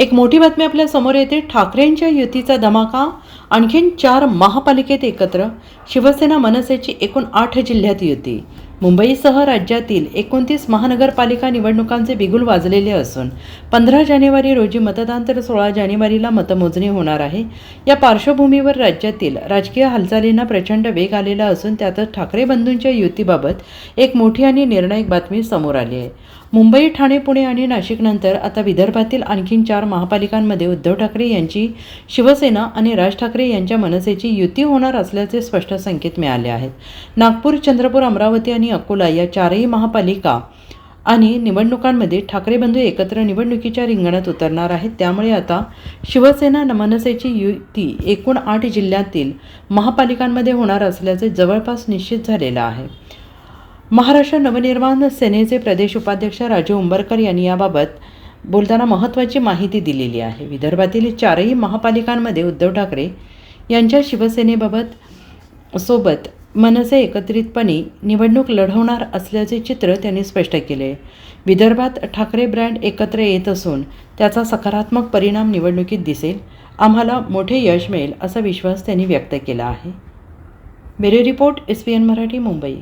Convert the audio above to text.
एक मोठी बातमी आपल्यासमोर येते. ठाकरेंच्या युतीचा धमाका आणखीन चार महापालिकेत एकत्र. शिवसेना मनसेची एकूण आठ जिल्ह्यात युती. मुंबईसह राज्यातील एकोणतीस महानगरपालिका निवडणुकांचे बिगुल वाजलेले असून पंधरा जानेवारी रोजी मतदान तर सोळा जानेवारीला मतमोजणी होणार आहे. या पार्श्वभूमीवर राज्यातील राजकीय हालचालींना प्रचंड वेग आलेला असून त्यातच ठाकरे बंधूंच्या युतीबाबत एक मोठी आणि निर्णायक बातमी समोर आली आहे. मुंबई ठाणे पुणे आणि नाशिकनंतर आता विदर्भातील आणखीन चार महापालिकांमध्ये उद्धव ठाकरे यांची शिवसेना आणि राज ठाकरे यांच्या मनसेची युती होणार असल्याचे स्पष्ट संकेत मिळाले आहेत. नागपूर चंद्रपूर अमरावती आणि अकोला या चारही महापालिका आणि निवडणुकांमध्ये ठाकरे बंधू एकत्र निवडणुकीच्या रिंगणात उतरणार आहेत. त्यामुळे आता शिवसेना न- मनसेची युती एकूण आठ जिल्ह्यातील महापालिकांमध्ये होणार असल्याचे जवळपास निश्चित झालेलं आहे. महाराष्ट्र नवनिर्माण सेनेचे प्रदेश उपाध्यक्ष राजू उंबरकर यांनी याबाबत बोलताना महत्त्वाची माहिती दिलेली आहे. विदर्भातील चारही महापालिकांमध्ये उद्धव ठाकरे यांच्या शिवसेनेबाबत सोबत मनसे एकत्रितपणे निवडणूक लढवणार असल्याचे चित्र त्यांनी स्पष्ट केले. विदर्भात ठाकरे ब्रँड एकत्र येत असून त्याचा सकारात्मक परिणाम निवडणुकीत दिसेल. आम्हाला मोठे यश मिळेल असा विश्वास त्यांनी व्यक्त केला आहे. Bureau report S P N Marathi Mumbai.